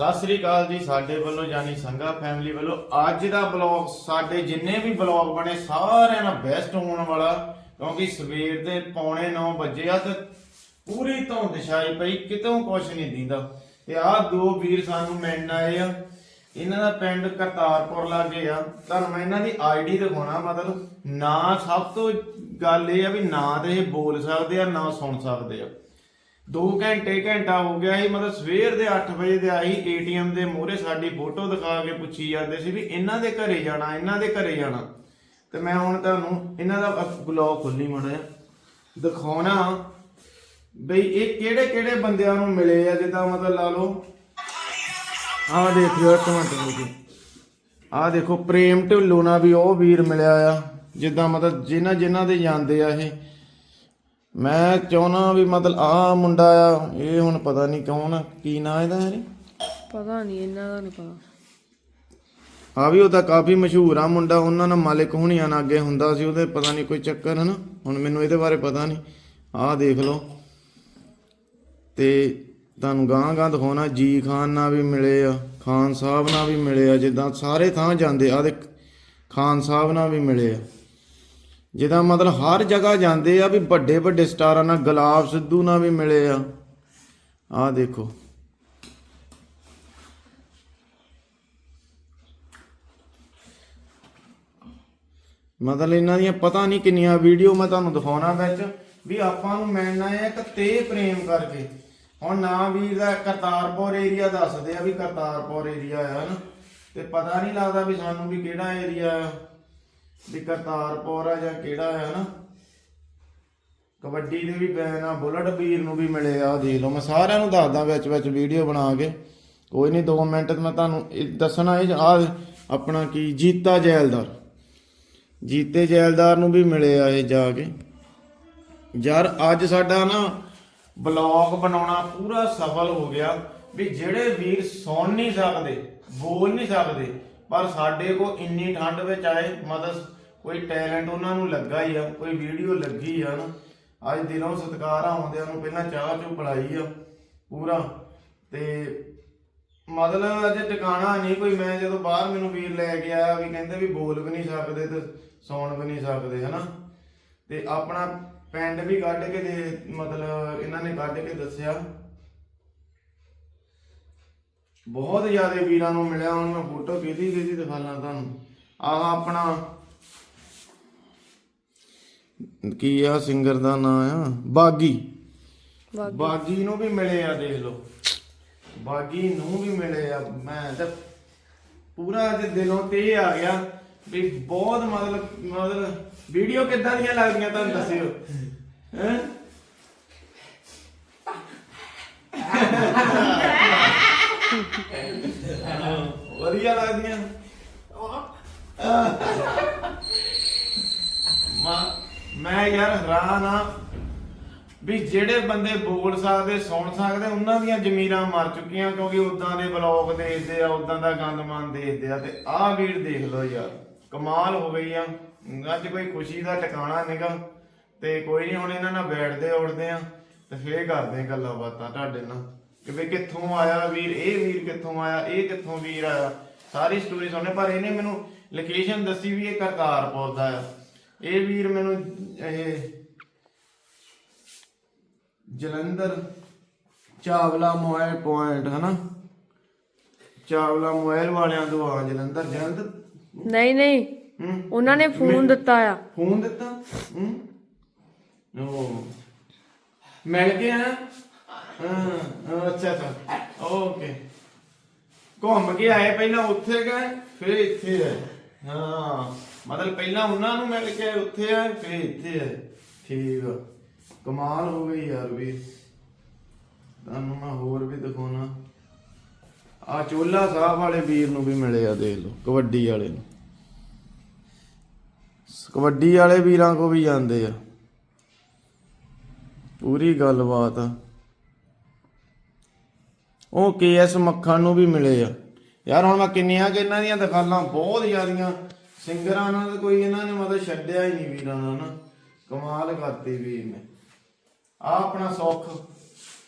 ਸਤਿ ਸ੍ਰੀ ਅਕਾਲ ਜੀ ਸਾਡੇ ਵੱਲੋਂ ਜਾਨੀ ਸੰਗਾ ਫੈਮਿਲੀ ਵੱਲੋਂ। ਅੱਜ ਦਾ ਬਲੌਗ ਸਾਡੇ ਜਿੰਨੇ ਵੀ ਬਲੌਗ ਬਣੇ ਸਾਰਿਆਂ ਨਾਲ ਬੈਸਟ ਹੋਣ ਵਾਲਾ, ਕਿਉਂਕਿ ਸਵੇਰ ਦੇ ਪੌਣੇ 9 ਵਜੇ ਆ ਤੇ ਪੂਰੀ ਧੁੰਦ ਛਾਈ ਪਈ, ਕਿਤੋਂ ਕੁਛ ਨਹੀਂ ਦਿੰਦਾ। ਤੇ ਆਹ ਦੋ ਵੀਰ ਸਾਨੂੰ ਮਿਲਣ ਆਏ ਆ। ਇਹਨਾਂ ਦਾ ਪਿੰਡ ਕਰਤਾਰਪੁਰ ਲਾਗੇ ਆ। ਤੁਹਾਨੂੰ ਮੈਂ ਇਹਨਾਂ ਦੀ ਆਈਡੀ ਦਿਖਾਉਣਾ ਮਤਲਬ ਨਾ, ਸਭ ਤੋਂ ਗੱਲ ਇਹ ਆ ਵੀ ਨਾ ਤੇ ਇਹ ਬੋਲ ਸਕਦੇ ਆ, ਨਾ ਸੁਣ ਸਕਦੇ ਆ। 2 ਘੰਟੇ ਘੰਟਾ ਹੋ ਗਿਆ ਸੀ, ਮਤਲਬ ਸਵੇਰ ਦੇ 8 ਵਜੇ ਦੇ ਆਈ ਏਟੀਐਮ ਦੇ ਮੂਹਰੇ ਸਾਡੀ ਫੋਟੋ ਦਿਖਾ ਕੇ ਪੁੱਛੀ ਜਾਂਦੇ ਸੀ ਵੀ ਇਹਨਾਂ ਦੇ ਘਰੇ ਜਾਣਾ, ਇਹਨਾਂ ਦੇ ਘਰੇ ਜਾਣਾ। ਤੇ ਮੈਂ ਹੁਣ ਤੁਹਾਨੂੰ ਇਹਨਾਂ ਦਾ ਬਲੌਗ ਖੋਲੀ ਮੜਾ ਦਿਖਾਉਣਾ ਬਈ ਇਹ ਕਿਹੜੇ ਕਿਹੜੇ ਬੰਦਿਆਂ ਨੂੰ ਮਿਲੇ ਆ, ਜਿੱਦਾਂ ਮਤਲਬ ਲਾ ਲਓ। ਆਹ ਦੇਖਿਓ ਇੱਕ ਮਿੰਟ ਰੁਕੀ ਆਹ ਦੇਖੋ, ਪ੍ਰੇਮ ਢਿੱਲੋਂ ਨਾਲ ਵੀ ਉਹ ਵੀਰ ਮਿਲਿਆ ਆ, ਜਿੱਦਾਂ ਮਤਲਬ ਜਿਨ੍ਹਾਂ ਜਿਨ੍ਹਾਂ ਦੇ ਜਾਂਦੇ ਆ ਇਹ। ਮੈਂ ਚਾਹੁੰਦਾ ਵੀ ਮਤਲਬ ਆਹ ਮੁੰਡਾ ਆ ਇਹ ਹੁਣ ਪਤਾ ਨਹੀਂ ਕੌਣ ਆ ਕੀ ਨਾਂ ਇਹਦਾ ਹੈ ਪਤਾ ਨਹੀਂ ਇਹਨਾਂ ਦਾ ਨਹੀਂ ਪਤਾ। ਆ ਵੀ ਉਹਦਾ ਕਾਫੀ ਮਸ਼ਹੂਰ ਆ ਮੁੰਡਾ ਉਹਨਾਂ ਨਾਲ ਮਾਲਿਕ ਹੁਣੀਆਂ ਨਾਲ ਅੱਗੇ ਹੁੰਦਾ ਸੀ ਉਹਦੇ ਪਤਾ ਨਹੀਂ ਕੋਈ ਚੱਕਰ ਹੈ ਨਾ ਹੁਣ ਮੈਨੂੰ ਇਹਦੇ ਬਾਰੇ ਪਤਾ ਨਹੀਂ। ਆਹ ਦੇਖ ਲਓ। ਤੇ ਤੁਹਾਨੂੰ ਗਾਂ ਗਾਂ ਦਿਖਾਉਣਾ ਜੀ ਖਾਨ ਨਾਲ ਵੀ ਮਿਲੇ ਆ ਖਾਨ ਸਾਹਿਬ ਨਾਲ ਵੀ ਮਿਲੇ ਆ ਜਿੱਦਾਂ ਸਾਰੇ ਥਾਂ ਜਾਂਦੇ ਆ ਦੇ ਖਾਨ ਸਾਹਿਬ ਨਾਲ ਵੀ ਮਿਲੇ ਆ। ਜਿੱਦਾਂ ਮਤਲਬ ਹਰ ਜਗ੍ਹਾ ਜਾਂਦੇ ਆ ਵੀ ਵੱਡੇ ਵੱਡੇ ਸਟਾਰਾਂ ਨਾਲ ਗੁਲਾਬ ਸਿੱਧੂ ਨਾਲ ਵੀ ਮਿਲੇ ਆ। ਆਹ ਦੇਖੋ। ਮਤਲਬ ਇਹਨਾਂ ਦੀਆਂ ਪਤਾ ਨਹੀਂ ਕਿੰਨੀਆਂ ਵੀਡੀਓ ਮੈਂ ਤੁਹਾਨੂੰ ਦਿਖਾਉਣਾ ਵਿੱਚ ਵੀ ਆਪਾਂ ਨੂੰ ਮਿਲਣਾ ਹੈ ਇੱਕ ਤੇ ਪ੍ਰੇਮ ਕਰਕੇ। ਹੁਣ ਨਾ ਵੀਰ ਦਾ ਕਰਤਾਰਪੁਰ ਏਰੀਆ ਦੱਸਦੇ ਆ ਵੀ ਕਰਤਾਰਪੁਰ ਏਰੀਆ ਆ ਨਾ ਤੇ ਪਤਾ ਨਹੀਂ ਲੱਗਦਾ ਵੀ ਸਾਨੂੰ ਵੀ ਕਿਹੜਾ ਏਰੀਆ ਆ। ਵੀ ਕਰਤਾਰਪੁਰ ਆ ਜਾਂ ਕਿਹੜਾ ਆ ਨਾ, ਕਬੱਡੀ ਦੇ ਵੀ ਬੈਨ ਆ, ਬੁਲਟ ਵੀਰ ਨੂੰ ਵੀ ਮਿਲੇ ਆ, ਦੇਖ ਲਓ, ਮੈਂ ਸਾਰਿਆਂ ਨੂੰ ਦੱਸਦਾ ਵਿੱਚ ਵਿੱਚ ਵੀਡੀਓ ਬਣਾ ਕੇ। ਕੋਈ ਨਹੀਂ 2 ਮਿੰਟ ਮੈਂ ਤੁਹਾਨੂੰ ਇਹ ਦੱਸਣਾ ਇਹ ਆ, ਆਪਣਾ ਕੀ, ਜੀਤਾ ਜੈਲਦਾਰ। ਜੀਤੇ ਜੈਲਦਾਰ ਨੂੰ ਵੀ ਮਿਲੇ ਆ ਇਹ ਜਾ ਕੇ। ਯਾਰ, ਅੱਜ ਸਾਡਾ ਨਾ ਬਲੌਗ ਬਣਾਉਣਾ ਪੂਰਾ ਸਫਲ ਹੋ ਗਿਆ ਵੀ ਜਿਹੜੇ ਵੀਰ ਸੁਣ ਨਹੀਂ ਸਕਦੇ, ਬੋਲ ਨਹੀਂ ਸਕਦੇ, ਪਰ ਸਾਡੇ ਕੋ ਇੰਨੀ ਠੰਡ ਵਿੱਚ ਆਏ, ਮਦਦ ਕੋਈ ਟੈਲੈਂਟ ਉਹਨਾਂ ਨੂੰ ਲੱਗਾ ਹੀ ਆ, ਕੋਈ ਵੀਡੀਓ ਲੱਗੀ ਆ ਨਾ। ਅੱਜ ਦਿਨੋਂ ਸਤਿਕਾਰ ਆਉਂਦਿਆਂ ਨੂੰ ਪਹਿਲਾਂ ਚਾਹ ਚੁ ਪੜਾਈ ਆ, ਪੂਰਾ। ਤੇ ਮਤਲਬ ਅਜੇ ਟਿਕਾਣਾ ਨਹੀਂ ਕੋਈ, ਮੈਂ ਜਦੋਂ ਬਾਹਰ ਮੈਨੂੰ ਵੀਰ ਲੈ ਕੇ ਆਇਆ ਵੀ ਕਹਿੰਦੇ ਵੀ ਬੋਲ ਵੀ ਨਹੀਂ ਸਕਦੇ ਤੇ ਸੌਣ ਵੀ ਨਹੀਂ ਸਕਦੇ, ਹਨਾ। ਤੇ ਆਪਣਾ ਪਿੰਡ ਵੀ ਕੱਢ ਕੇ ਦੇ, ਮਤਲਬ ਇਹਨਾਂ ਨੇ ਕੱਢ ਕੇ ਦੱਸਿਆ। ਬਹੁਤ ਜ਼ਿਆਦਾ ਵੀਰਾਂ ਨੂੰ ਮਿਲਿਆ ਹੁਣ ਮੈਂ ਫੋਟੋ ਕਿਹਦੀ ਕਿਹਦੀ ਦਿਖਾਣਾ ਤੁਹਾਨੂੰ। ਆਹ ਆਪਣਾ ਕੀ ਆ ਸਿੰਗਰ ਦਾ ਨਾਮ ਆ? ਬਾਗੀ। ਬਾਗੀ। ਨੂੰ ਵੀ ਮਿਲੇ ਆ ਦੇਖ ਲਓ। ਬਾਗੀ ਨੂੰ ਵੀ ਮਿਲੇ ਆ। ਮੈਂ ਤਾਂ ਪੂਰਾ ਅੱਜ ਦਿਲੋਂ ਤੇ ਆ ਗਿਆ ਵੀ ਬਹੁਤ ਮਤਲਬ ਮਤਲਬ ਵੀਡੀਓ ਕਿੱਦਾਂ ਦੀਆਂ ਲੱਗਦੀਆਂ ਤੁਹਾਨੂੰ ਦੱਸਿਓ। ਹੈ? ਵਧੀਆ ਲੱਗਦੀਆਂ। ਮੈਂ ਮੈਂ ਯਾਰ ਹੈਰਾਨ ਆ ਵੀ ਜਿਹੜੇ ਬੰਦੇ ਬੋਲ ਸਕਦੇ, ਸੁਣ ਸਕਦੇ, ਉਹਨਾਂ ਦੀਆਂ ਜ਼ਮੀਰਾਂ ਮਰ ਚੁੱਕੀਆਂ ਕਿਉਂਕਿ ਉਦਾਂ ਦੇ ਬਲੌਗ ਦੇਖਦੇ ਆ ਉਦਾਂ ਦਾ ਗੰਦਮਾਨ ਦੇਖਦੇ ਆ ਤੇ ਆਹ ਵੀਰ ਦੇਖ ਲਓ ਯਾਰ, ਕਮਾਲ ਹੋ ਗਈ ਆ। ਅੱਜ ਕੋਈ ਖੁਸ਼ੀ ਦਾ ਟਿਕਾਣਾ ਨਿਗਾ ਤੇ ਕੋਈ ਨਹੀਂ ਹੁਣ ਇਹਨਾਂ ਨਾਲ ਬੈਠਦੇ ਉੱਠਦੇ ਆ ਤੇ ਫੇਰ ਕਰਦੇ ਆ ਗੱਲਾਂ ਬਾਤਾਂ ਤੁਹਾਡੇ ਨਾਲ ਕਿ ਵੀ ਕਿੱਥੋਂ ਆਇਆ ਵੀਰ, ਇਹ ਵੀਰ ਕਿੱਥੋਂ ਆਇਆ, ਇਹ ਕਿੱਥੋਂ ਵੀਰ ਆਇਆ। ਸਾਰੀ ਸਟੋਰੀ ਸੁਣਨੇ, ਪਰ ਇਹਨੇ ਮੈਨੂੰ ਲੋਕੇਸ਼ਨ ਦੱਸੀ ਵੀ ਇਹ ਕਰਤਾਰਪੁਰ ਦਾ ਆ। ਇਹ ਵੀਰ ਮੈਨੂੰ ਇਹ ਜਲੰਧਰ ਚਾਵਲਾ ਮੋਬਾਈਲ ਪੁਆਇੰਟ ਹਨਾ? ਚਾਵਲਾ ਮੋਬਾਈਲ ਵਾਲਿਆਂ ਤੋਂ ਆ ਜਲੰਧਰ ਜਲੰਧਰ? ਨਹੀਂ ਨਹੀਂ। ਹੂੰ? ਉਹਨਾਂ ਨੇ ਫੋਨ ਦਿੱਤਾ ਆ। ਫੋਨ ਦਿੱਤਾ? ਹੂੰ? ਉਹ ਮਿਲ ਗਿਆ ਹਾਂ ਹਾਂ, ਅੱਛਾ ਅੱਛਾ। ਓਕੇ। ਘੁੰਮ ਕੇ ਆਏ ਪਹਿਲਾਂ ਉੱਥੇ ਗਏ ਫਿਰ ਇੱਥੇ ਆਏ। ਹਾਂ। ਮਤਲਬ ਪਹਿਲਾਂ ਉਹਨਾਂ ਨੂੰ ਮਿਲ ਕੇ ਉੱਥੇ ਆਏ ਫਿਰ ਇੱਥੇ ਆਏ ਠੀਕ ਆ। ਕਮਾਲ ਹੋ ਗਈ ਯਾਰ ਵੀ। ਤੁਹਾਨੂੰ ਮੈਂ ਹੋਰ ਵੀ ਦਿਖਾਉਣਾ। ਆ ਚੋਲਾ ਸਾਹਿਬ ਵਾਲੇ ਵੀਰ ਨੂੰ ਵੀ ਮਿਲੇ ਦੇਖ ਲਓ, ਕਬੱਡੀ ਵਾਲੇ ਨੂੰ। ਕਬੱਡੀ ਵਾਲੇ ਵੀਰਾਂ ਕੋ ਵੀ ਜਾਂਦੇ ਆ। ਪੂਰੀ ਗੱਲਬਾਤ ਆ। ਉਹ ਕੇਐਸ ਮੱਖਣ ਨੂੰ ਵੀ ਮਿਲੇ ਆ। ਯਾਰ ਹੁਣ ਮੈਂ ਕਿੰਨੀਆਂ ਕਿ ਇਹਨਾਂ ਦੀਆਂ ਦੁਕਾਨਾਂ ਬਹੁਤ ਜ਼ਿਆਦੀਆਂ। ਸਿੰਗਰਾਂ ਨਾਲ ਕੋਈ ਇਹਨਾਂ ਨੇ ਮਤਲਬ ਛੱਡਿਆ ਹੀ ਨਹੀਂ ਵੀਰਾਂ ਨਾਲ ਨਾ। ਕਮਾਲ ਕਰਤੀ ਵੀਰ ਨੇ ਆ ਆਪਣਾ ਸੁੱਖ,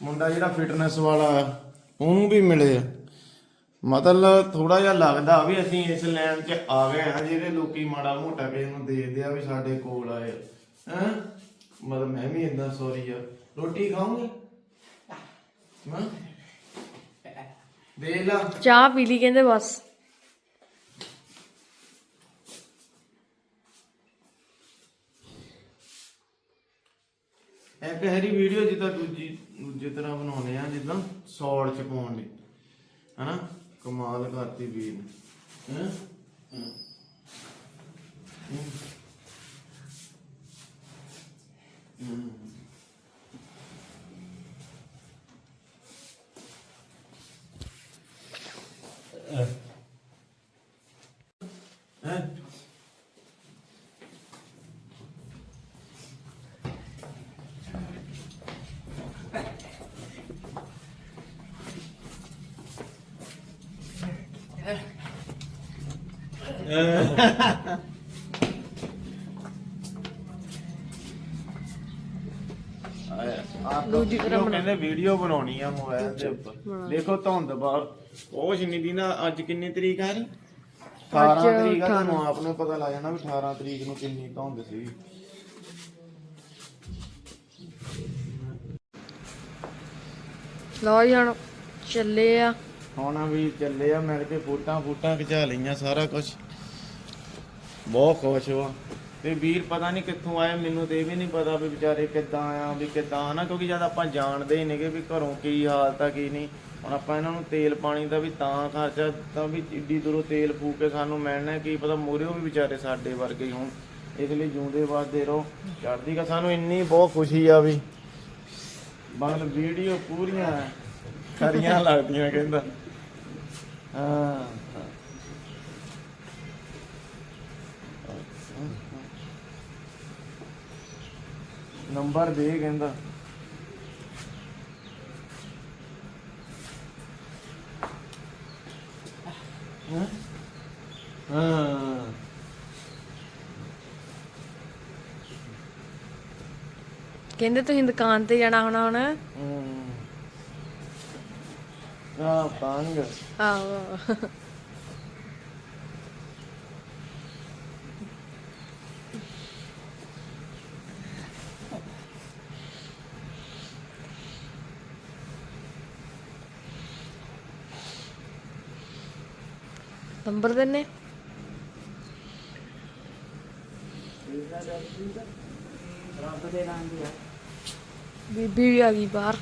ਮੁੰਡਾ ਜਿਹੜਾ ਫਿਟਨੈਸ ਵਾਲਾ ਉਹਨੂੰ ਵੀ ਮਿਲੇ ਆ। ਮਤਲਬ ਥੋੜਾ ਜਿਹਾ ਲੱਗਦਾ ਵੀ ਅਸੀਂ ਇਸ ਲਾਈਨ 'ਚ ਆ ਗਏ ਆ ਜਿਹੜੇ ਲੋਕੀ ਮਾੜਾ ਮੋਟਾ ਕਿਸੇ ਨੂੰ ਦੇਖਦੇ ਆ ਵੀ ਸਾਡੇ ਕੋਲ ਆਏ ਹੈ? ਮਤਲਬ ਮੈਂ ਵੀ ਇਦਾਂ ਸੌਰੀ ਆ। ਰੋਟੀ ਖਾਓਗੇ? ਹਾਂ? ਦੇ ਲਾ। ਚਾਹ ਪੀ ਲਈ ਕਹਿੰਦੇ ਬਸ। ਇੱਕ ਹੈਰੀ ਵੀਡੀਓ ਜਿੱਦਾਂ ਦੂਜੀ, ਦੂਜੇ ਤਰ੍ਹਾਂ ਬਣਾਉਣੇ ਆ, ਜਿੱਦਾਂ ਸੌੜ ਚ ਪਾਉਣ ਲਈ। ਹਨਾ? ਕਮਾਲ ਕਰਤੀ ਵੀਰ ਨੇ। ਹੈਂ? ਹੈਂ? ਦੂਜੀ ਤਰ੍ਹਾਂ ਕਹਿੰਦੇ ਵੀਡੀਓ ਬਣਾਉਣੀ ਆ ਮੋਬਾਈਲ ਦੇ ਉੱਪਰ। ਦੇਖੋ ਧੁੰਦ ਬਾਹਰ ਉਹ ਜਿੰਨੀ ਦੀ ਨਾ ਅੱਜ ਕਿੰਨੀ ਤਰੀਕ ਆ ਰਹੀ? 18 ਤਰੀਕ ਆ ਤੁਹਾਨੂੰ ਆਪ ਨੂੰ ਪਤਾ ਲੱਗ ਜਾਣਾ ਵੀ 18 ਤਰੀਕ ਨੂੰ ਕਿੰਨੀ ਧੁੰਦ ਸੀ ਚੱਲੇ ਆ। ਹੁਣ ਵੀ ਚੱਲੇ ਆ ਮਿਲ ਕੇ ਫੋਟਾਂ ਫੋਟਾਂ ਖਿਚਾ ਲਈਆਂ ਸਾਰਾ ਕੁਝ ਬਹੁਤ ਖੁਸ਼ ਹਾਂ ਤੇ ਵੀਰ ਪਤਾ ਨਹੀਂ ਕਿੱਥੋਂ ਆਏ, ਮੈਨੂੰ ਤੇ ਇਹ ਵੀ ਨਹੀਂ ਪਤਾ ਵੀ ਵਿਚਾਰੇ ਕਿੱਦਾਂ ਆ, ਵੀ ਕਿੱਦਾਂ ਨਾ, ਕਿਉਂਕਿ ਜਦ ਆਪਾਂ ਜਾਣਦੇ ਹੀ ਨੇਗੇ ਵੀ ਘਰੋਂ ਕੀ ਹਾਲਤ ਆ, ਕੀ ਨਹੀਂ। ਹੁਣ ਆਪਾਂ ਇਹਨਾਂ ਨੂੰ ਤੇਲ ਪਾਣੀ ਦਾ ਵੀ ਤਾਂ ਖਰਚਾ ਤਾਂ ਵੀ ਇੱਡੀ ਦੂਰੋਂ ਤੇਲ ਫੂਕ ਕੇ ਸਾਨੂੰ ਮਿਲਣਾ, ਕੀ ਪਤਾ ਮੋਰਿਓ ਵੀ ਵਿਚਾਰੇ ਸਾਡੇ ਵਰਗੇ ਹੀ ਹੋਣ। ਇਸ ਲਈ ਜਿਉਂਦੇ ਵਾਸਦੇ ਰਹੋ। ਚੜ੍ਹਦੀ ਕਾ ਸਾਨੂੰ ਇੰਨੀ ਬਹੁਤ ਖੁਸ਼ੀ ਆ ਵੀ ਮਤਲਬ ਵੀਡੀਓ ਪੂਰੀਆਂ ਖਰੀਆਂ ਲੱਗਦੀਆਂ ਕਹਿੰਦਾ। ਹਾਂ। ਨੰਬਰ ਦੇ ਕਹਿੰਦਾ। ਹਾਂ? ਹਾਂ। ਕਹਿੰਦੇ ਤੁਸੀਂ ਦੁਕਾਨ ਤੇ ਜਾਣਾ ਹੋਣਾ ਹੁਣ। ਆ ਤੰਗ ਆਹੋ। ਨੰਬਰ ਦਿੰਨੇ। ਦੇ ਰੰਗ ਬੀਬੀ ਵੀ ਆ ਗਈ ਬਾਹਰ।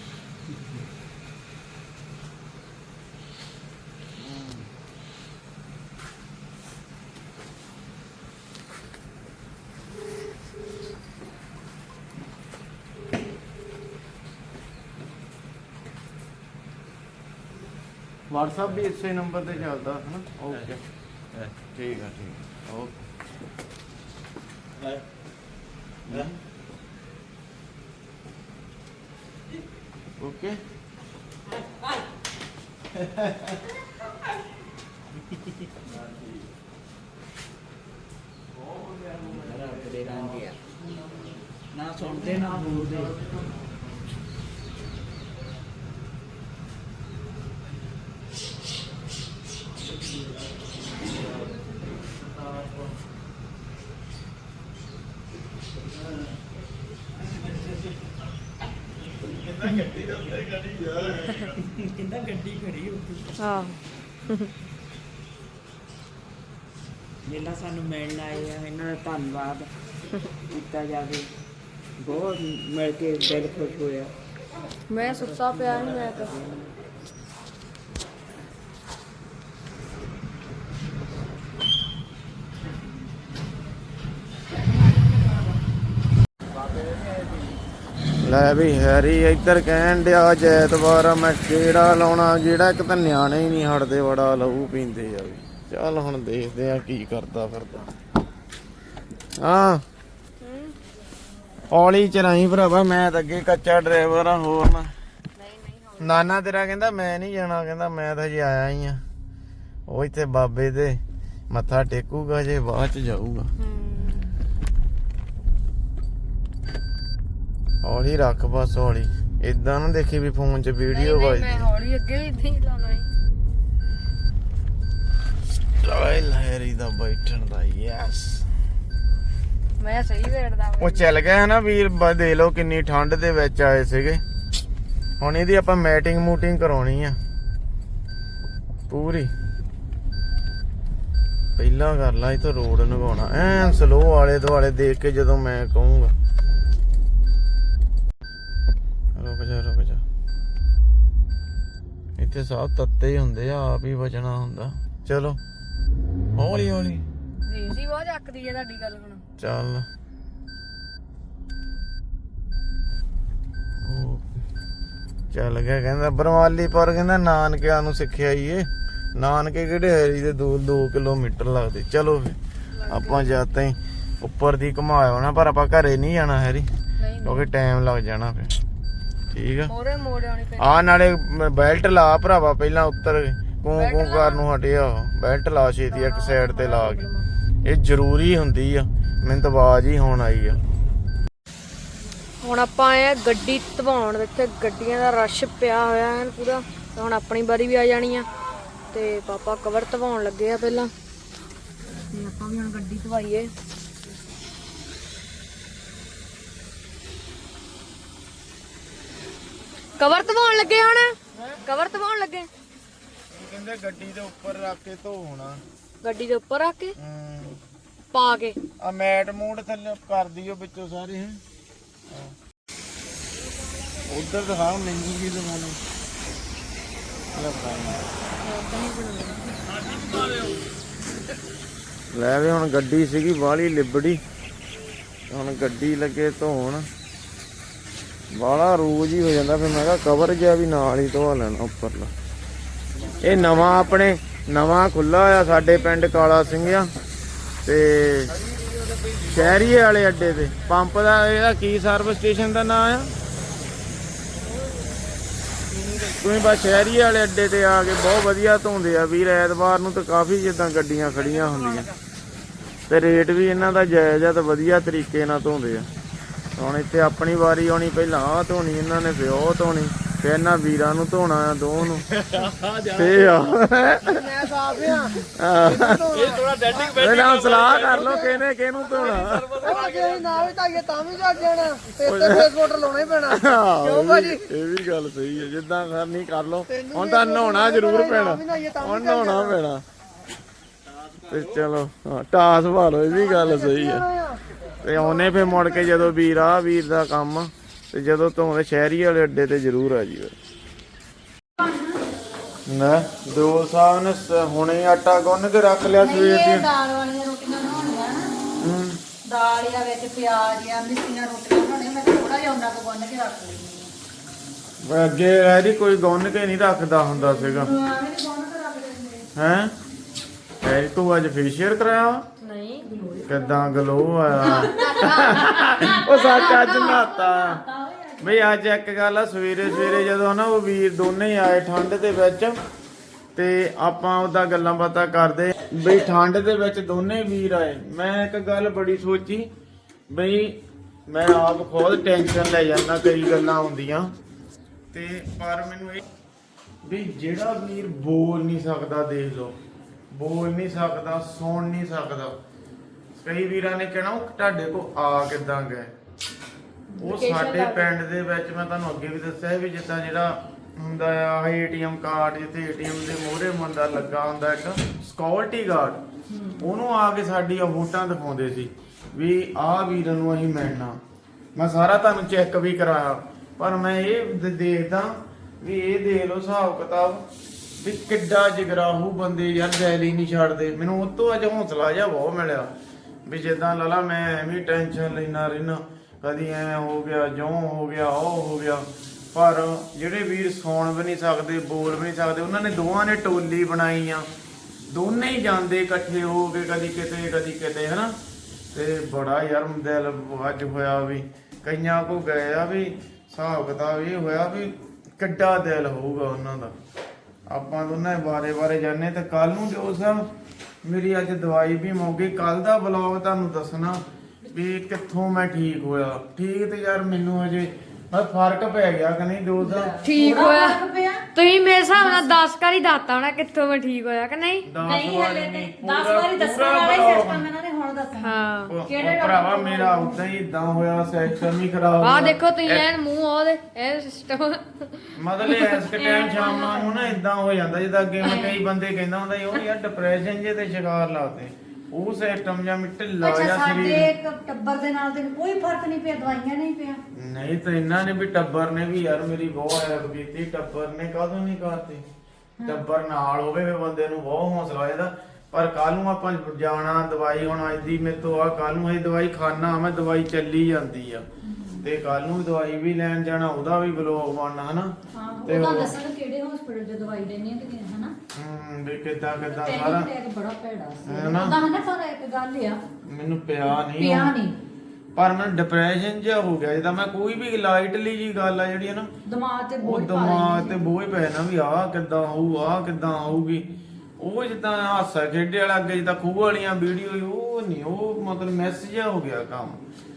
WhatsApp ਵੀ ਇਸੇ ਨੰਬਰ ਤੇ ਚੱਲਦਾ ਹੈ ਨਾ ਓਕੇ ਠੀਕ ਆ ਠੀਕ ਆ। ਓਕੇ ਓਕੇ ਨਾ ਸੁਣਦੇ ਨਾ ਬੋਲਦੇ। ਆਹੋ। ਜਿਹੜਾ ਸਾਨੂੰ ਮਿਲਣ ਆਏ ਆ ਇਹਨਾਂ ਦਾ ਧੰਨਵਾਦ ਕੀਤਾ ਜਾਵੇ। ਬਹੁਤ ਮਿਲ ਕੇ ਦਿਲ ਖੁਸ਼ ਹੋਇਆ। ਮੈਂ ਸੁੱਤਾ ਪਿਆ ਸੀ ਮੈਂ ਤਾਂ। ਲੈ ਵੀ ਹੈਰੀ ਇੱਧਰ ਕਹਿਣ ਡਿਆ ਜੈਤਵਾਰ ਆ ਮੈਂ ਕਿਹੜਾ ਲਾਉਣਾ? ਜਿਹੜਾ ਇੱਕ ਤਾਂ ਨਿਆਣੇ ਹੀ ਨਹੀਂ ਹਟਦੇ, ਬੜਾ ਲਹੂ ਪੀਂਦੇ ਆ ਵੀ। ਚੱਲ ਹੁਣ ਦੇਖਦੇ ਆ ਕੀ ਕਰਦਾ ਫਿਰਦਾ। ਹਾਂ। ਹੌਲੀ ਚਲਾਈ ਭਰਾਵਾ, ਮੈਂ ਤਾਂ ਅੱਗੇ ਕੱਚਾ ਡਰਾਈਵਰ ਆ, ਹੋਰ ਨਾ ਨਾਨਾ ਤੇਰਾ ਕਹਿੰਦਾ, ਮੈਂ ਨਹੀਂ ਜਾਣਾ, ਕਹਿੰਦਾ ਮੈਂ ਤਾਂ ਹਜੇ ਆਇਆ ਹੀ ਆ। ਉਹ ਇੱਥੇ ਬਾਬੇ ਦੇ ਮੱਥਾ ਟੇਕੂਗਾ ਜੇ ਬਾਅਦ ਚ ਜਾਊਗਾ। ਹੌਲੀ ਰੱਖ ਬਸ ਹੌਲੀ। ਇਦਾਂ ਨਾ ਦੇਖੀ ਵੀ ਫੋਨ 'ਚ ਵੀਡੀਓ ਨਹੀਂ ਵੱਜਦੀ ਮੈਂ ਹੌਲੀ ਅੱਗੇ ਵੀ ਨਹੀਂ ਲਾਉਣਾ ਸੀ ਦਾ ਬੈਠਣ ਦਾ ਯੈਸ ਮੈਂ ਸਹੀ ਵੇੜਦਾ ਉਹ ਚੱਲ ਗਿਆ ਨਾ ਵੀਰ ਬ- ਦੇ ਲੋ ਕਿੰਨੀ ਠੰਡ ਦੇ ਵਿੱਚ ਆਏ ਸੀਗੇ। ਹੁਣ ਇਹਦੀ ਆਪਾਂ ਮੈਟਿੰਗ ਮੂਟਿੰਗ ਕਰਾਉਣੀ ਆ। ਪੂਰੀ। ਪਹਿਲਾਂ ਕਰ ਲਾ ਇਹ ਤਾਂ ਰੋਡ ਨਗਾਉਣਾ। ਐਨ ਸਲੋ ਵਾਲੇ ਦੁਆਲੇ ਦੇਖ ਕੇ ਜਦੋਂ ਮੈਂ ਕਹੂੰਗਾ ਰੁਕ ਜਾ ਰੁਕ ਜਾ ਇੱਥੇ ਸਭ ਤੱਤੇ ਹੀ ਹੁੰਦੇ ਆ ਆਪ ਹੀ ਬਚਣਾ ਹੁੰਦਾ। ਚਲੋ ਹੌਲੀ ਹੌਲੀ। ਜੀ ਬਹੁਤ ਚੱਕਦੀ ਹੈ ਤੁਹਾਡੀ ਗੱਲ ਹੁਣ। ਚੱਲ। ਚੱਲ ਗਿਆ ਕਹਿੰਦਾ ਬਰਵਾਲੀ ਪਰ ਕਹਿੰਦਾ ਨਾਨਕਿਆਂ ਨੂੰ ਸਿੱਖਿਆ ਹੀ ਏ। ਨਾਨਕੇ ਕਿਹੜੇ ਹਰੀ ਦੇ 2 2 ਕਿਲੋਮੀਟਰ ਲੱਗਦੇ। ਚਲੋ ਫਿਰ ਆਪਾਂ ਜਾਂਦੇ ਹੀ ਉੱਪਰ ਦੀ ਘੁਮਾਇਓ ਨਾ ਪਰ ਆਪਾਂ ਘਰੇ ਨਹੀਂ ਜਾਣਾ ਹੈਰੀ। ਕਿਉਂਕਿ ਟਾਈਮ ਲੱਗ ਜਾਣਾ ਫਿਰ। ਠੀਕ ਆ। ਮੋਰੇ ਮੋੜ ਆਉਣੀ ਪੈਣੀ ਆ ਨਾਲੇ ਬੈਲਟ ਲਾ ਭਰਾਵਾ ਪਹਿਲਾਂ ਉੱਤਰ ਕੂੰ। ਕੂੰ ਕਰਨ ਨੂੰ ਹਟਿਆ ਬੈਲਟ ਲਾ ਛੇਤੀ ਇੱਕ ਸਾਈਡ ਤੇ ਲਾ ਕੇ। ਇਹ ਜ਼ਰੂਰੀ ਹੁੰਦੀ ਆ। ਮੈਨੂੰ ਤਾਂ ਆਵਾਜ਼ ਹੀ ਹੁਣ ਆਈ ਆ। ਹੁਣ ਆਪਾਂ ਆਏ ਆ ਗੱਡੀ ਧਵਾਉਣ ਇੱਥੇ ਗੱਡੀਆਂ ਦਾ ਰਸ਼ ਪਿਆ ਹੋਇਆ ਹੈ ਪੂਰਾ। ਤੇ ਹੁਣ ਆਪਣੀ ਵਾਰੀ ਵੀ ਆ ਜਾਣੀ ਆ। ਤੇ ਪਾਪਾ ਕਵਰ ਧਵਾਉਣ ਲੱਗੇ ਆ ਪਹਿਲਾਂ। ਤੇ ਆਪਾਂ ਵੀ ਹੁਣ ਗੱਡੀ ਧਵਾਈਏ। ਕਵਰ ਧਵਾਉਣ ਲੱਗੇ ਹੁਣ? ਕਵਰ ਧਵਾਉਣ ਲੱਗੇ? ਕਹਿੰਦੇ ਗੱਡੀ ਦੇ ਉੱਪਰ ਰੱਖ ਕੇ ਧੋ ਹੋਣਾ ਗੱਡੀ ਦੇ ਉੱਪਰ ਰੱਖ ਕੇ? ਪਾ ਕੇ? ਆ ਮੈਟ ਮੂਡ ਥੱਲੇ ਕਰ ਦਿਓ ਵਿੱਚੋਂ ਸਾਰੇ। ਹੈ ਉਧਰ ਦਿਖਾ ਮੈਨੂੰ ਕੀ ਦਿਖਾਉਣਾ ਲੈ ਵੀ ਹੁਣ ਗੱਡੀ ਸੀਗੀ ਬਾਹਲੀ ਲਿਬੜੀ। ਹੁਣ ਗੱਡੀ ਲੱਗੇ ਧੋਣ। ਬਾਹਲਾ ਰੋਜ਼ ਹੀ ਹੋ ਜਾਂਦਾ, ਫਿਰ ਮੈਂ ਕਿਹਾ ਕਵਰ ਜਿਹਾ ਵੀ ਨਾਲ ਹੀ ਧਵਾ ਲੈਣਾ ਉੱਪਰਲਾ। ਇਹ ਨਵਾਂ ਆਪਣੇ, ਨਵਾਂ ਖੁੱਲਾ ਆ ਸਾਡੇ ਪਿੰਡ ਕਾਲਾ ਸਿੰਘਿਆ ਤੇ ਸ਼ਹਿਰੀਏ ਵਾਲੇ ਅੱਡੇ ਤੇ। ਪੰਪ ਦਾ ਇਹਦਾ ਕੀ ਸਰਵਿਸ ਸਟੇਸ਼ਨ ਦਾ ਨਾਮ ਆ? ਤੁਸੀਂ ਬਸ ਸ਼ਹਿਰੀਏ ਵਾਲੇ ਅੱਡੇ ਤੇ ਆ ਕੇ ਬਹੁਤ ਵਧੀਆ ਧੋਂਦੇ ਆ ਵੀਰ, ਐਤਵਾਰ ਨੂੰ ਤਾਂ ਕਾਫੀ ਜਿੱਦਾਂ ਗੱਡੀਆਂ ਖੜੀਆਂ ਹੁੰਦੀਆਂ। ਤੇ ਰੇਟ ਵੀ ਇਹਨਾਂ ਦਾ ਜਾਇਜ਼ ਆ ਤੇ ਵਧੀਆ ਤਰੀਕੇ ਨਾਲ ਧੋਂਦੇ ਆ। ਹੁਣ ਇੱਥੇ ਆਪਣੀ ਵਾਰੀ ਆਉਣੀ ਪਹਿਲਾਂ ਆ ਧੋਣੀ ਇਹਨਾਂ ਨੇ ਫਿਰ ਉਹ ਧੋਣੀ ਫਿਰ ਇਹਨਾਂ ਵੀਰਾਂ ਨੂੰ ਧੋਣਾ ਆ ਦੋ ਨੂੰ। ਤੇ ਆ। ਮੈਂ ਸਾਫ਼ ਆ ਇਹ ਥੋੜਾ ਡੈਟਿੰਗ ਬੈਠੀ ਨਾਲ ਸਲਾਹ ਕਰ ਲਓ ਕਿਹਨੇ ਕਿਹਨੂੰ ਧੋਣਾ। ਜੇ ਨਾ ਵੀ ਤਾਈਏ ਤਾਂ ਵੀ ਜਾ ਜਾਣਾ। ਤੇ ਤੇ ਫੇਸਬੁੱਕ ਲਾਉਣਾ ਹੀ ਪੈਣਾ। ਕਿਉਂ ਭਾਜੀ? ਇਹ ਵੀ ਗੱਲ ਸਹੀ ਹੈ। ਜਿੱਦਾਂ ਕਰਨੀ ਕਰ ਲਓ। ਹੁਣ ਤਾਂ ਨਹਾਉਣਾ ਜ਼ਰੂਰ ਪੈਣਾ। ਹੁਣ ਨਹਾਉਣਾ ਪੈਣਾ। ਤੇ ਚਲੋ ਹਾਂ ਟਾਸ ਭਾਲੋ ਇਹ ਵੀ ਗੱਲ ਸਹੀ ਹੈ ਤੇ ਉਹਨੇ ਫੇ ਮੁੜ ਕੇ ਜਦੋਂ ਵੀਰ ਆ ਵੀਰ ਦਾ ਕੰਮ ਤੇ ਜਦੋਂ ਧੋਂਦੇ ਸ਼ਹਿਰੀ ਵਾਲੇ ਅੱਡੇ ਤੇ ਜ਼ਰੂਰ ਆ ਜੀ ਨਾ ਦੋ ਸਾਹਿਬ ਨੇ ਸ- ਹੁਣੇ ਆਟਾ ਗੁੰਨ ਕੇ ਰੱਖ ਲਿਆ ਸਵੇਰ ਇਹ ਦੀਆਂ। ਦਾਲ ਵਾਲੀਆਂ ਰੋਟੀਆਂ ਬਣਾਉਣੀਆਂ ਨਾ। ਹੂੰ। ਦਾਲ ਆ ਵਿੱਚ ਪਿਆਜ਼ ਆ ਮਿੱਠੀਆਂ ਰੋਟੀਆਂ ਬਣਾਉਣੀਆਂ ਮੈਂ ਥੋੜਾ ਜਿਹਾ ਉਹਨਾਂ ਕੋ ਗੁੰਨ ਕੇ ਰੱਖ ਲੈਂਦੀ ਅੱਗੇ ਇਹਦੀ ਕੋਈ ਗੁੰਨ ਕੇ ਨਹੀਂ ਰੱਖਦਾ ਹੁੰਦਾ ਸੀਗਾ। ਹਾਂ ਐਵੇਂ ਨੀ ਗੁੰਨ ਕੇ ਰੱਖ ਦਿੰਦੇ ਹੈਂ? ਐ ਤੂੰ ਅੱਜ ਫੇਸ਼ੀਅਲ ਕਰਾਇਆ? ਵਾ? ਨਹੀਂ ਕਿੱਦਾਂ ਗਲੋ ਆਇਆ ਉਹ ਸੱਚ ਅੱਜ ਨਾਤਾ। ਬਈ ਅੱਜ ਇੱਕ ਗੱਲ ਆ ਸਵੇਰੇ ਸਵੇਰੇ ਜਦੋਂ ਨਾ ਉਹ ਵੀਰ ਦੋਨੇ ਹੀ ਆਏ ਠੰਡ ਦੇ ਵਿੱਚ ਤੇ ਆਪਾਂ ਉਹਦਾ ਗੱਲਾਂ ਬਾਤਾਂ ਕਰਦੇ। ਬਈ ਠੰਡ ਦੇ ਵਿੱਚ ਦੋਨੇ ਵੀਰ ਆਏ। ਮੈਂ ਇੱਕ ਗੱਲ ਬੜੀ ਸੋਚੀ ਬਈ ਮੈਂ ਆਪ ਖੁਦ ਟੈਨਸ਼ਨ ਲੈ ਜਾਂਦਾ ਕਈ ਗੱਲਾਂ ਹੁੰਦੀਆਂ। ਤੇ ਪਰ ਮੈਨੂੰ ਇਹ ਵੀ ਜਿਹੜਾ ਵੀਰ ਬੋਲ ਨਹੀਂ ਸਕਦਾ ਦੇਖ ਲਓ। ਬੋਲ ਨਹੀਂ ਸਕਦਾ ਸੁਣ ਨਹੀਂ ਸਕਦਾ। ਕਈ ਵੀਰਾਂ ਨੇ ਕਹਿਣਾ ਉਹ ਤੁਹਾਡੇ ਕੋ ਆ ਕਿੱਦਾਂ ਗਏ? ਉਹ ਸਾਡੇ ਪਿੰਡ ਦੇ ਵਿੱਚ ਮੈਂ ਤੁਹਾਨੂੰ ਅੱਗੇ ਵੀ ਦੱਸਿਆ ਵੀ ਜਿੱਦਾਂ ਜਿਹੜਾ ਹੁੰਦਾ ਆ ਏਟੀਐਮ ਕਾਰਡ ਜਿੱਥੇ ਏਟੀਐਮ ਦੇ ਮੋਹਰੇ ਮੁੰਡਾ ਲੱਗਾ ਹੁੰਦਾ ਇੱਕ ਸਕਿਉਰਟੀ ਗਾਰਡ ਉਹਨੂੰ ਆ ਕੇ ਸਾਡੀਆਂ ਵੋਟਾਂ ਦਿਖਾਉਂਦੇ ਸੀ ਵੀ ਆਹ ਵੀਰ ਨੂੰ ਅਸੀਂ ਮਿਲਣਾ। ਮੈਂ ਸਾਰਾ ਤੁਹਾਨੂੰ ਚੈੱਕ ਵੀ ਕਰਾਇਆ ਪਰ ਮੈਂ ਇਹ ਦੇਖਦਾ ਵੀ ਇਹ ਦੇਖ ਲਓ ਹਿਸਾਬ ਕਿਤਾਬ ਵੀ ਕਿੱਡਾ ਜਗਰਾਹੂ ਬੰਦੇ ਯਾਰ ਰੈਲੀ ਨਹੀਂ ਛੱਡਦੇ। ਮੈਨੂੰ ਉਹ ਤੋਂ ਅੱਜ ਹੌਸਲਾ ਜਿਹਾ ਬਹੁਤ ਮਿਲਿਆ ਵੀ ਜਿੱਦਾਂ ਲਾਲਾ, ਮੈਂ ਐਵੇਂ ਟੈਨਸ਼ਨ ਲੈਣਾ ਰਹਿਣਾ ਕਦੀ ਐ ਹੋ ਗਿਆ, ਜਿਉਂ ਹੋ ਗਿਆ, ਉਹ ਹੋ ਗਿਆ। ਪਰ ਜਿਹੜੇ ਵੀਰ ਸੌਣ ਵੀ ਨਹੀਂ ਸਕਦੇ, ਬੋਲ ਵੀ ਨਹੀਂ ਸਕਦੇ, ਉਹਨਾਂ ਨੇ ਦੋਵਾਂ ਨੇ ਟੋਲੀ ਬਣਾਈ ਆ ਦੋਨੇ ਹੀ ਜਾਂਦੇ ਇਕੱਠੇ ਹੋ ਕੇ ਕਦੀ ਕਿਤੇ ਕਦੀ ਕਿਤੇ, ਹਨਾ? ਤੇ ਬੜਾ ਯਾਰ ਦਿਲ ਅੱਜ ਹੋਇਆ ਵੀ, ਕਈਆਂ ਕੋ ਗਏ ਆ ਵੀ, ਹਿਸਾਬ ਕਿਤਾਬ ਇਹ ਹੋਇਆ ਵੀ ਕਿੱਡਾ ਦਿਲ ਹੋਊਗਾ ਉਹਨਾਂ ਦਾ। ਆਪਾਂ ਦੋਨਾਂ ਬਾਰੇ ਬਾਰੇ ਜਾਣੇ ਤੇ ਕੱਲ ਨੂੰ ਜੋ ਸਾਹਿਬ, ਮੇਰੀ ਅੱਜ ਦਵਾਈ ਵੀ ਮੌਕੇ ਕੱਲ ਦਾ ਬਲੌਗ ਤੁਹਾਨੂੰ ਦੱਸਣਾ ਵੀ ਕਿੱਥੋਂ ਮੈਂ ਠੀਕ ਹੋਇਆ। ਠੀਕ ਤੇ ਯਾਰ ਮੈਨੂੰ ਅਜੇ ਬਸ ਫ਼ਰਕ ਪੈ ਗਿਆ ਕਿ ਨਹੀਂ ਜੋ ਸਾਹਿਬ ਠੀਕ ਹੋਇਆ। ਫ਼ਰਕ ਪਿਆ। ਤੁਸੀਂ ਮੇਰੇ ਹਿਸਾਬ ਨਾਲ 10 ਵਾਰੀ ਦੱਸਤਾ ਹੋਣਾ ਕਿੱਥੋਂ ਮੈਂ ਠੀਕ ਹੋਇਆ ਕਿ ਨਹੀਂ? ਨਹੀਂ ਹਲੇ ਤੇ 10 ਵਾਰੀ ਦੱਸਣ ਵਾਲਾ ਹੀ ਸਿਸਟਮ ਇਹਨਾਂ ਨੇ ਹੁਣ ਦੱਸਣਾ। ਹਾਂ। ਕਿਹੜੇ ਭਰਾਵਾ ਮੇਰਾ ਉਦਾਂ ਹੀ ਇਦਾਂ ਹੋਇਆ ਸੈਕਸ਼ਨ ਹੀ ਖਰਾਬ ਆਹ ਹੋਇਆ। ਦੇਖੋ ਤੁਸੀਂ ਐਨ ਮੂੰਹ ਉਹਦੇ ਇਹ ਸਿਸਟਮ ਮਤਲਬ ਇਸ ਟਾਈਮ ਸ਼ਾਮਾਂ ਨੂੰ ਨਾ ਇਦਾਂ ਹੋ ਜਾਂਦਾ ਜਿੱਦਾਂ ਅੱਗੇ ਮੈਂ ਕਈ ਬੰਦੇ ਕਹਿੰਦਾ ਹੁੰਦਾ ਸੀ, ਉਹ ਯਾਰ ਡਿਪਰੈਸ਼ਨ ਜੇ ਤੇ ਸ਼ਿਕਾਰ ਲਾਤੇ। ਉਹ ਸਿਸਟਮ ਜਾਂ ਮਿੱਟ ਲਾ ਅੱਛਾ ਜਾਂ ਸਾਡੇ ਸਰੀਰ। ਇੱਕ ਟੱਬਰ ਦੇ ਨਾਲ ਤੈਨੂੰ ਕੋਈ ਫ਼ਰਕ ਨਹੀਂ ਪਿਆ ਦਵਾਈਆਂ ਨਹੀਂ ਪਿਆ। ਨਹੀਂ ਤਾਂ ਇਹਨਾਂ ਨੇ ਵੀ ਟੱਬਰ ਨੇ ਵੀ ਯਾਰ ਮੇਰੀ ਬਹੁਤ ਹੈਲਪ ਕੀਤੀ ਟੱਬਰ ਨੇ ਕਾਹਦੋਂ ਨਹੀਂ ਕਰਤੀ? ਟੱਬਰ ਨਾਲ ਹੋਵੇ ਵੀ ਬੰਦੇ ਨੂੰ ਬਹੁਤ ਹੌਸਲਾ ਇਹਦਾ। ਪਰ ਕੱਲ ਨੂੰ ਆਪਾਂ ਜਾਣਾ ਦਵਾਈ ਹੁਣ ਅੱਜ ਦੀ ਮੇਰੇ ਤੋਂ ਆ ਕੱਲ ਨੂੰ ਇਹ ਦਵਾਈ ਖਾਣਾ ਮੈਂ ਦਵਾਈ ਚੱਲੀ ਜਾਂਦੀ ਆ। ਤੇ ਕੱਲ ਨੂੰ ਦਵਾਈ ਵੀ ਲੈਣ ਜਾਣਾ ਉਹਦਾ ਵੀ ਬਲੌਗ ਬਣਨਾ ਹਨਾ? ਹਾਂ ਉਹ ਤਾਂ ਦੱਸਣ ਕਿਹੜੇ ਹਸਪੀਟਲ 'ਚ ਦਵਾਈ ਲੈਣੀ ਹੈ ਕਿ ਹਨਾ? ਹੂੰ ਵੀ ਕਿੱਦਾਂ ਕਿੱਦਾਂ ਸਾਰਾ? ਟੈਗ ਬੜਾ ਭੈੜਾ ਸੀ? ਉਹਦਾ ਹਨਾ ਪਰ ਇੱਕ ਗੱਲ ਆ? ਮੈਨੂੰ ਪਿਆ ਨਹੀਂ ਪਿਆ। ਨਹੀਂ। ਪਰ ਮੈਨੂੰ ਡਿਪਰੈਸ਼ਨ ਜਿਹਾ ਹੋ ਗਿਆ ਜਿੱਦਾਂ ਮੈਂ ਕੋਈ ਵੀ ਲਾਈਟਲੀ ਜੀ ਗੱਲ ਆ ਜਿਹੜੀ ਹੈ ਨਾ ਦਿਮਾਗ ਤੇ ਉਹ ਬੋਝ ਪਾ ਦਿਮਾਗ ਤੇ ਬੋਝ ਪੈ ਵੀ ਆਹ ਕਿੱਦਾਂ ਹੋਊ ਆਹ ਕਿੱਦਾਂ ਹੋਊਗੀ। ਉਹ ਜਿੱਦਾਂ ਹਾਸਾ ਖੇਡੇ ਵਾਲਾ ਅੱਗੇ ਜਿੱਦਾਂ ਖੂਹ ਵਾਲੀਆਂ ਵੀਡੀਓ ਉਹ ਨਹੀਂ ਉਹ ਮਤਲਬ ਮੈਸੇਜ ਹੋ ਗਿਆ ਕੰਮ।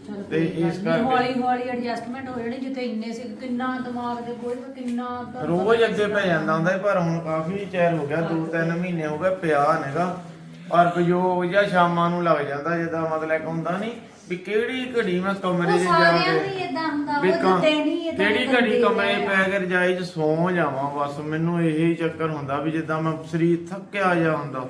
ਚੱਲ ਤੇ ਕੋਈ ਗੱਲ ਇਸ ਨੀ, ਕਰਕੇ- ਹੌਲੀ ਹੌਲੀ ਐਡਜਸਟਮੈਂਟ ਹੋ ਜਾਣੀ ਜਿੱਥੇ ਇੰਨੇ ਸੀ ਕਿੰਨਾ ਦਿਮਾਗ ਦੇ ਤੇ ਕਿੰਨਾ ਤਾਂ- ਰੋਜ਼ ਅੱਗੇ ਪੈ ਜਾਂਦਾ ਹੁੰਦਾ ਸੀ, ਪਰ ਹੁਣ ਕਾਫੀ ਚਿਰ ਹੋ ਗਿਆ 2-3 ਮਹੀਨੇ ਹੋ ਗਏ ਪਿਆ ਨੇਗਾ ਪਰ ਪ੍ਰਯੋਗ ਜਾਂ ਸ਼ਾਮਾਂ ਨੂੰ ਲੱਗ ਜਾਂਦਾ ਜਿੱਦਾਂ ਮਤਲਬ ਇੱਕ ਹੁੰਦਾ ਨਹੀਂ ਵੀ ਕਿਹੜੀ ਘੜੀ ਮੈਂ ਕਮਰੇ 'ਚ ਜਾ ਸਾਰਿਆਂ ਕੇ ਨੂੰ ਏਦਾਂ ਹੁੰਦਾ ਵੀ ਉਹ ਕਾਂ- ਤੇ ਨਹੀਂ ਏਦਾਂ ਕਿਹੜੀ ਘੜੀ ਕਮਰੇ 'ਚ ਪੈ ਕੇ ਰਜਾਈ 'ਚ ਸੌਂ ਜਾਵਾਂ ਬਸ ਮੈਨੂੰ ਇਹੀ ਚੱਕਰ ਹੁੰਦਾ ਵੀ ਜਿੱਦਾਂ ਮੈਂ ਸਰੀਰ ਥੱਕਿਆ ਜਾ ਹੁੰਦਾ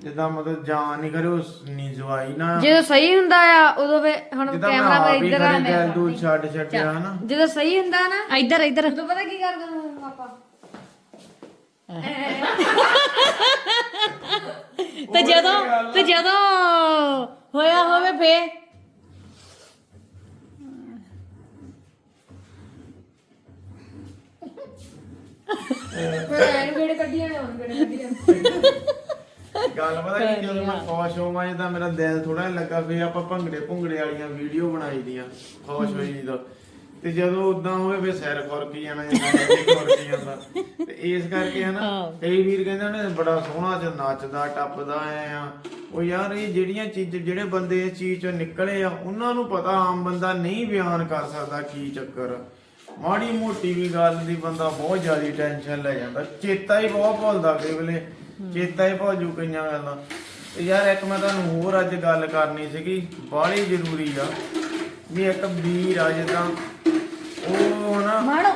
ਜਿੱਦਾਂ ਮਤਲਬ ਜਾਨ ਨਹੀਂ ਕਰੇ ਉਸ ਨੀਂਦਵਾਈ ਨਾ। ਜਦੋਂ ਸਹੀ ਹੁੰਦਾ ਆ ਉਦੋਂ ਵੇ ਹੁਣ ਜਿੱਦਾਂ ਮੈਂ ਕੈਮਰਾ ਆਪ ਮੇਰੇ ਹੀ ਇੱਧਰ ਆ ਕਰੇ ਦਿਲ ਦੂਲ ਛੱਡ ਛੱਡਿਆ ਹਨਾ। ਜਦੋਂ ਸਹੀ ਹੁੰਦਾ ਨਾ ਇੱਧਰ ਇੱਧਰ। ਉਦੋਂ ਪਤਾ ਕੀ ਕਰਦਾ ਹੁੰਦਾ ਪਾਪਾ ਤੇ ਜਦੋਂ ਤੇ ਜਦੋਂ ਹੋਇਆ ਹੋਵੇ ਫੇ ਫਿਰ ਐਨ ਗੇੜੇ ਕੱਢੀਆਂ ਨੇ ਹੁਣ ਗੇੜੇ ਕੱਢੀਆਂ ਗੱਲ ਪਤਾ ਕੀ ਜਦੋਂ ਮੈਂ ਖੁਸ਼ ਹੋਵਾਂ ਜਿੱਦਾਂ ਮੇਰਾ ਦਿਲ ਥੋੜਾ ਲੱਗਾ ਫੇ ਆਪਾਂ ਭੰਗੜੇ ਭੁੰਗੜੇ ਵਾਲੀਆਂ ਵੀਡੀਓ ਬਣਾਈ ਦੀਆਂ ਖੁਸ਼ ਹੋਈ ਦਾ ਤੇ ਜਦੋਂ ਉਦਾਂ ਹੋਵੇ ਫੇ ਸਿਰ ਖੁਰਕ ਜਾਣਾ ਜਾਂ ਨਹੀਂ ਖੁਰਕ ਜਾਂਦਾ। ਤੇ ਇਸ ਕਰਕੇ ਹਨਾ ਕਈ ਵੀਰ ਕਹਿੰਦੇ ਨੇ ਬੜਾ ਸੋਹਣਾ ਚ ਨੱਚਦਾ ਟੱਪਦਾ ਆ। ਉਹ ਯਾਰ ਇਹ ਜਿਹੜੀਆਂ ਚੀਜ਼ ਜਿਹੜੇ ਬੰਦੇ ਇਸ ਚੀਜ਼ ਚੋਂ ਨਿਕਲੇ ਆ ਉਹਨਾਂ ਨੂੰ ਪਤਾ ਆਮ ਬੰਦਾ ਨਹੀਂ ਬਿਆਨ ਕਰ ਸਕਦਾ ਕੀ ਚੱਕਰ ਆ। ਮਾੜੀ ਮੋਟੀ ਵੀ ਗੱਲ ਦੀ ਬੰਦਾ ਬਹੁਤ ਜ਼ਿਆਦਾ ਟੈਨਸ਼ਨ ਲੈ ਜਾਂਦਾ। ਚੇਤਾ ਹੀ ਬਹੁਤ ਭੁੱਲਦਾ ਕਈ ਵੇਲੇ। ਚੇਤਾ ਹੀ ਭੁੱਲ ਜੂ ਕਈਆਂ ਗੱਲਾਂ। ਤੇ ਯਾਰ ਇੱਕ ਮੈਂ ਤੁਹਾਨੂੰ ਹੋਰ ਅੱਜ ਗੱਲ ਕਰਨੀ ਸੀਗੀ ਬਾਹਲੀ ਜ਼ਰੂਰੀ ਆ। ਵੀ ਇੱਕ ਵੀਰ ਆ ਜਿੱਦਾਂ ਉਹ ਨਾ ਮਾਣੋ।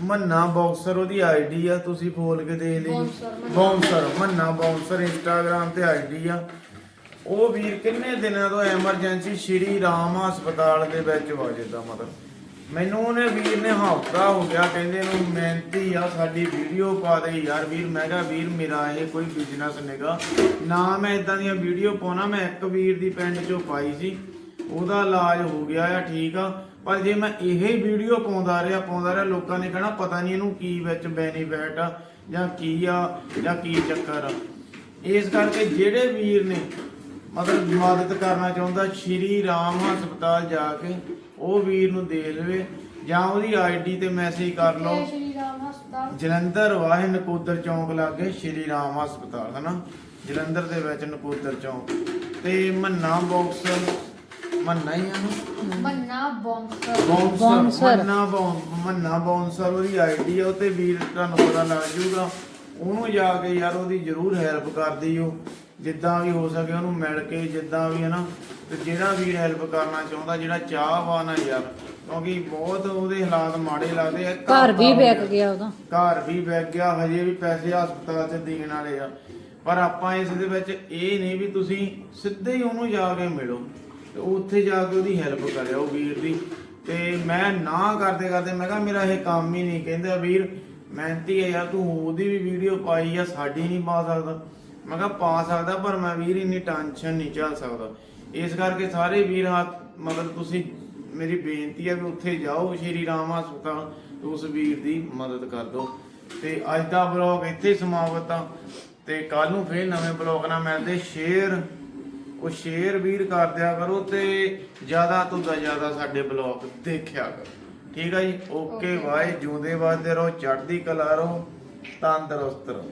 ਮੰਨਾ ਬਾਕਸਰ ਉਹਦੀ ਆਈਡੀ ਆ ਤੁਸੀਂ ਫੋਲ ਕੇ ਦੇਖ ਲਈ ਬਾਉਂਸਰ ਮੰਨਾ। ਬਾਉਂਸਰ ਇੰਸਟਾਗ੍ਰam ਤੇ ਆਈਡੀ ਆ। ਉਹ ਵੀਰ ਕਿੰਨੇ ਦਿਨਾਂ ਤੋਂ ਐਮਰਜੈਂਸੀ ਸ਼੍ਰੀ ਰਾਮ ਹਸਪਤਾਲ ਦੇ ਵਿੱਚ ਵਾ ਜਿੱਦਾਂ ਮਤਲਬ। ਮੈਨੂੰ ਉਹਨੇ ਵੀਰ ਨੇ ਹਫਤਾ ਹੋ ਗਿਆ, ਕਹਿੰਦੇ ਨੂੰ ਮਿਹਨਤੀ ਆ, ਸਾਡੀ ਵੀਡੀਓ ਪਾ ਦੇ ਯਾਰ ਵੀਰ। ਮੈਂ ਕਿਹਾ, ਵੀਰ, ਮੇਰਾ ਇਹ ਕੋਈ ਬਿਜ਼ਨਸ ਨਹੀਂਗਾ ਨਾ ਮੈਂ ਇਦਾਂ ਦੀਆਂ ਵੀਡੀਓ ਪਾਉਣਾ, ਮੈਂ ਇੱਕ ਵੀਰ ਦੀ ਪਿੰਡ ਚੋਂ ਪਾਈ ਸੀ। ਉਹਦਾ ਇਲਾਜ ਹੋ ਗਿਆ ਆ, ਠੀਕ ਆ। ਪਰ ਜੇ ਮੈਂ ਇਹ ਵੀਡੀਓ ਪਾਉਂਦਾ ਰਿਹਾ ਪਾਉਂਦਾ ਰਿਹਾ, ਲੋਕਾਂ ਨੇ ਕਹਿਣਾ, ਪਤਾ ਨਹੀਂ ਇਹਨੂੰ ਕੀ ਵਿੱਚ ਬੈਨੀਫਿਟ ਆ, ਜਾਂ ਕੀ ਆ, ਜਾਂ ਕੀ ਚੱਕਰ ਆ। ਇਸ ਕਰਕੇ ਜਿਹੜੇ ਵੀਰ ਨੇ ਮਤਲਬ ਮਦਦ ਕਰਨਾ ਚਾਹੁੰਦਾ, ਸ਼੍ਰੀ ਰਾਮ ਹਸਪਤਾਲ ਜਾ ਕੇ ਉਹ ਵੀਰ ਨੂੰ ਦੇ ਲਵੇ ਜਾਂ ਉਹਦੀ ਆਈਡੀ ਤੇ ਮੈਸੇਜ ਕਰ ਲਓ। ਸ਼੍ਰੀ ਰਾਮ ਹਸਪਤਾਲ। ਜਲੰਧਰ ਵਾਹ ਨਕੋਦਰ ਚੌਂਕ ਲਾਗੇ ਸ਼੍ਰੀ ਰਾਮ ਹਸਪਤਾਲ ਹਨਾ? ਜਲੰਧਰ ਦੇ ਵਿੱਚ ਨਕੋਦਰ ਚੌਂਕ। ਤੇ ਮੰਨਾ ਬਾਕਸ ਮੰਨਾ ਹੀ ਆ ਨਾ? Manna bouncer bouncer Manna bouncer- Manna bouncer ਉਹਦੀ ਆਈਡੀ ਆ ਉਹ ਤੇ ਵੀਰ ਤੁਹਾਨੂੰ ਪਤਾ ਲੱਗ ਜਾਊਗਾ। ਉਹਨੂੰ ਜਾ ਕੇ ਯਾਰ ਉਹਦੀ ਜ਼ਰੂਰ ਹੈਲਪ ਕਰਦੀ ਓ ਜਿੱਦਾਂ ਵੀ ਹੋ ਸਕੇ ਉਹਨੂੰ ਮਿਲ ਕੇ ਜਿੱਦਾਂ ਵੀ ਹੈ ਨਾ ਤੇ ਜਿਹੜਾ ਵੀਰ ਹੈਲਪ ਕਰਨਾ ਚਾਹੁੰਦਾ ਜਿਹੜਾ ਚਾਹਵਾਨ ਆ ਯਾਰ ਕਿਉਂਕਿ ਬਹੁਤ ਉਹਦੇ ਹਾਲਾਤ ਮਾੜੇ ਲੱਗਦੇ ਆ। ਘਰ ਵੀ ਵਿਕ ਗਿਆ ਉਹਦਾ। ਘਰ ਵੀ ਵਿਕ ਗਿਆ ਹਜੇ ਵੀ ਪੈਸੇ ਹਸਪਤਾਲ 'ਚ ਦੇਣ ਵਾਲੇ ਆ। ਪਰ ਆਪਾਂ ਇਸ ਦੇ ਵਿੱਚ ਇਹ ਨਹੀਂ ਵੀ ਤੁਸੀਂ ਸਿੱਧੇ ਹੀ ਉਹਨੂੰ ਜਾ ਕੇ ਮਿਲੋ ਤੇ ਉੱਥੇ ਜਾ ਕੇ ਉਹਦੀ ਹੈਲਪ ਕਰਿਓ ਵੀਰ ਦੀ। ਤੇ ਮੈਂ ਨਾ ਕਰਦੇ ਕਰਦੇ ਮੈਂ ਕਿਹਾ ਮੇਰਾ ਇਹ ਕੰਮ ਹੀ ਨਹੀਂ ਕਹਿੰਦਾ ਵੀਰ। ਮਿਹਨਤੀ ਹੈ ਯਾਰ ਤੂੰ ਉਹਦੀ ਵੀ ਵੀਡੀਓ ਪਾਈ ਆ ਸਾਡੀ ਨਹੀਂ ਪਾ ਸਕਦਾ। ਮੈਂ ਕਿਹਾ ਪਾ ਸਕਦਾ ਪਰ ਮੈਂ ਵੀਰ ਇੰਨੀ ਟੈਨਸ਼ਨ ਨਹੀਂ ਝੱਲ ਸਕਦਾ। ਇਸ ਕਰਕੇ ਸਾਰੇ ਵੀਰ ਹੱਥ ਮਤਲਬ ਤੁਸੀਂ ਮੇਰੀ ਬੇਨਤੀ ਹੈ ਵੀ ਉੱਥੇ ਜਾਓ ਸ਼੍ਰੀ ਰਾਮ ਹਸਪਤਾਲ ਉਸ ਵੀਰ ਦੀ ਮਦਦ ਕਰ ਦਿਓ। ਤੇ ਅੱਜ ਦਾ ਬਲੌਗ ਇੱਥੇ ਸਮਾਪਤ ਆ। ਤੇ ਕੱਲ ਨੂੰ ਫੇਰ ਨਵੇਂ ਬਲੌਗ ਨਾਲ ਮਿਲਦੇ ਸ਼ੇਅਰ ਉਹ ਸ਼ੇਅਰ ਵੀਰ ਕਰ ਦਿਆ ਕਰੋ ਤੇ ਜ਼ਿਆਦਾ ਤੋਂ ਜ਼ਿਆਦਾ ਸਾਡੇ ਬਲੌਗ ਦੇਖਿਆ ਕਰੋ। ਠੀਕ ਆ ਜੀ? ਓਕੇ ਬਾਏ ਜਿਉਂਦੇ ਵਾਸਤੇ ਰਹੋ ਚੜ੍ਹਦੀ ਕਲਾ ਰਹੋ ਤੰਦਰੁਸਤ ਰਹੋ।